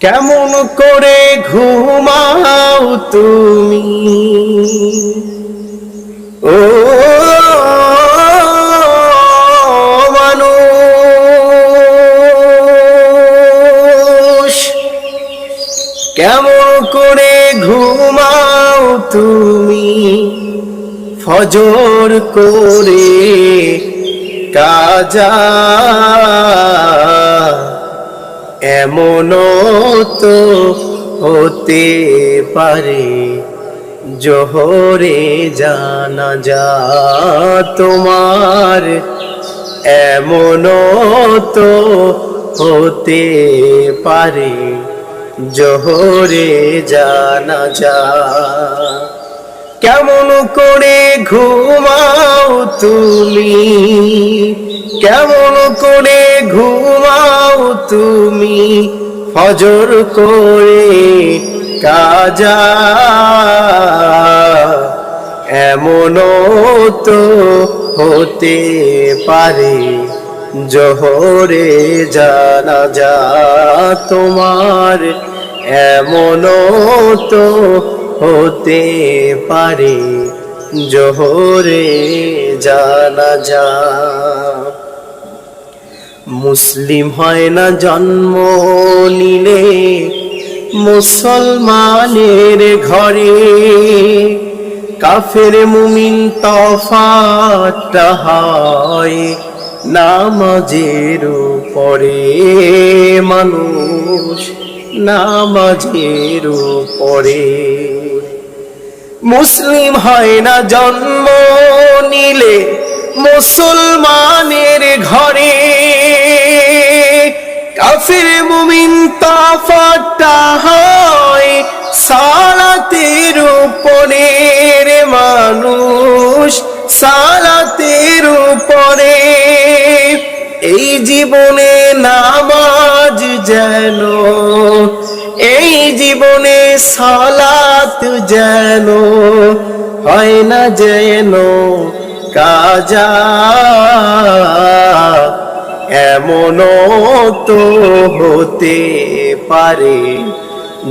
কেমন করে ঘুমাও তুমি? ও মানুষ কেমন করে ঘুমাও তুমি? ফজর করে কাজা এমনও তো হতে পারে, জোহরে জানা যা তোমার। এমনও তো হতে পারে, জোহরে জানা যা। কেমন করে ঘুমাও তুমি? কেমন করে ঘুমাও তুমি? ফজর করে কাজা। এমনও তো হতে পারে, জোহরে জানা যা তোমার। এমনও তো হতে পারে, জোহরে জানা যা মুসলিম হয় না জন্ম নিলে মুসলমানের ঘরে। কাফের মুমিন তফাটা হয় নামাজের পরে মানুষ নামাজের পরে মুসলিম হয় না জন্ম নিলে মুসলমানের ঘরে। কাফির মুমিন তাফাটা হয় সালাতের উপরে মানুষ, সালাতের উপরে। এই জীবনে নামাজ যেন, এই জীবনে সালাত যেন হয় না যেন কাজা। এমনও তো হতে পারে,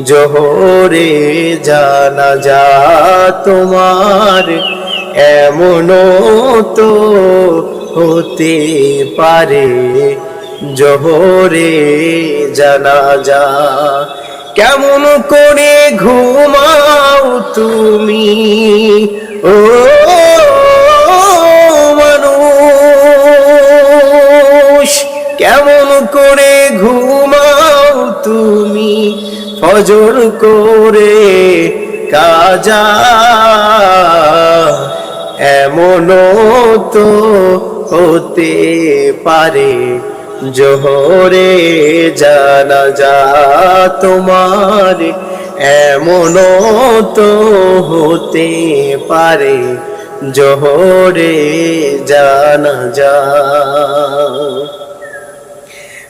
জোহরে জানা যা তোমার। এমনও তো হতে পারে, জোহরে জানা যা কেমন করে ঘুমাও তুমি? ও ফজর করে কাজা। এমনও তো হতে পারে জোহরে জানা যা তোমার। এমনও তো হতে পারে জোহরে জানা যা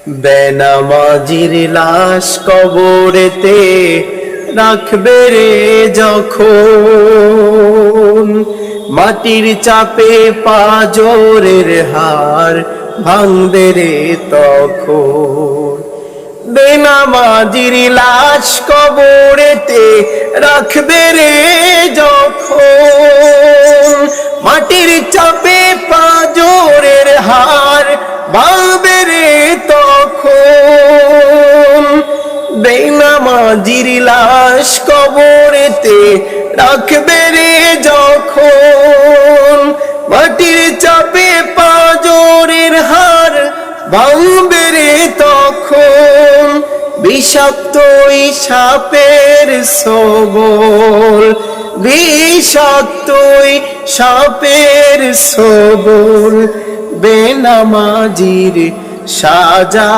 বেনামাজির লাশ কবরেতে রাখবে রে যখন। মাটির চাপে পাজরের হার ভাঙবে রে তখন। বেনামাজির লাশ কবরেতে রাখবে রে যখন। মাটির চাপে পাজরের বেনামাজির লাশ কবরেতে রাখবে রে যখন। মাটির চাপে পাজরের হার ভাঙবে রে তখন। বিষাক্ত সাপের সবল, বিষাক্ত সাপের সবল, বেনামাজির সাজা।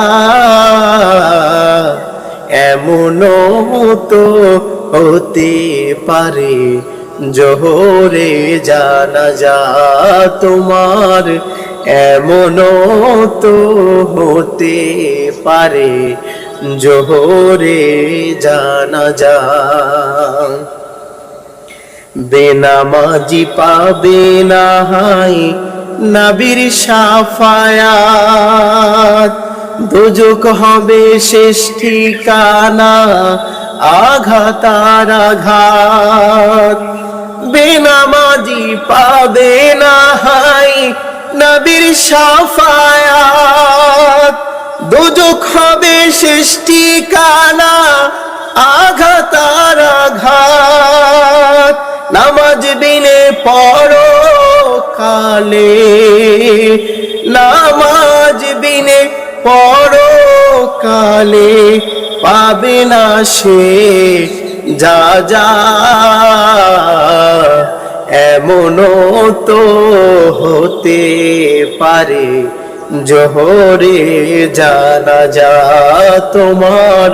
এমনও তো হতে পারে, জোহরে জানা যা তোমার। এমনও তো হতে পারে, জোহরে জানা যা। বেনামাজি পাবে না হাই নাবির সাফায়াত। দুজক হবে শেষ ঠিকানা আঘাতার আঘাত। বেনামাজি পাবে না হাই নবীর সাফায়াত। দুজক হবে শেষ ঠিকানা আঘাতার আঘাত। নামাজ বিনে পড়ো কালে, নামাজ বিনে পড়ো কালে পাবে না সে যা যা। এমনও তো হতে পারে জোহরে জানা যা তোমার।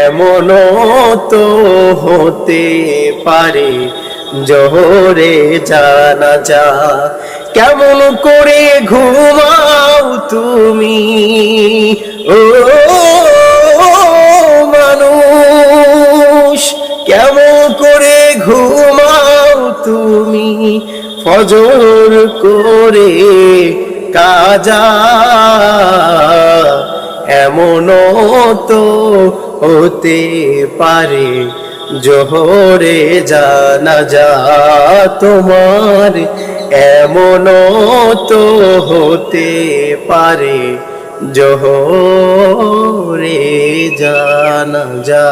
এমনও তো হতে পারে জোহরে জানা যা। কেমন করে ঘুমাও তুমি? ও মানুষ, কেমন করে ঘুমাও তুমি? ফজর করে কাজা। এমনও তো হতে পারে। জোহরে জানা যা তোমার এমন তো হতে পারে। জোহরে জানা যা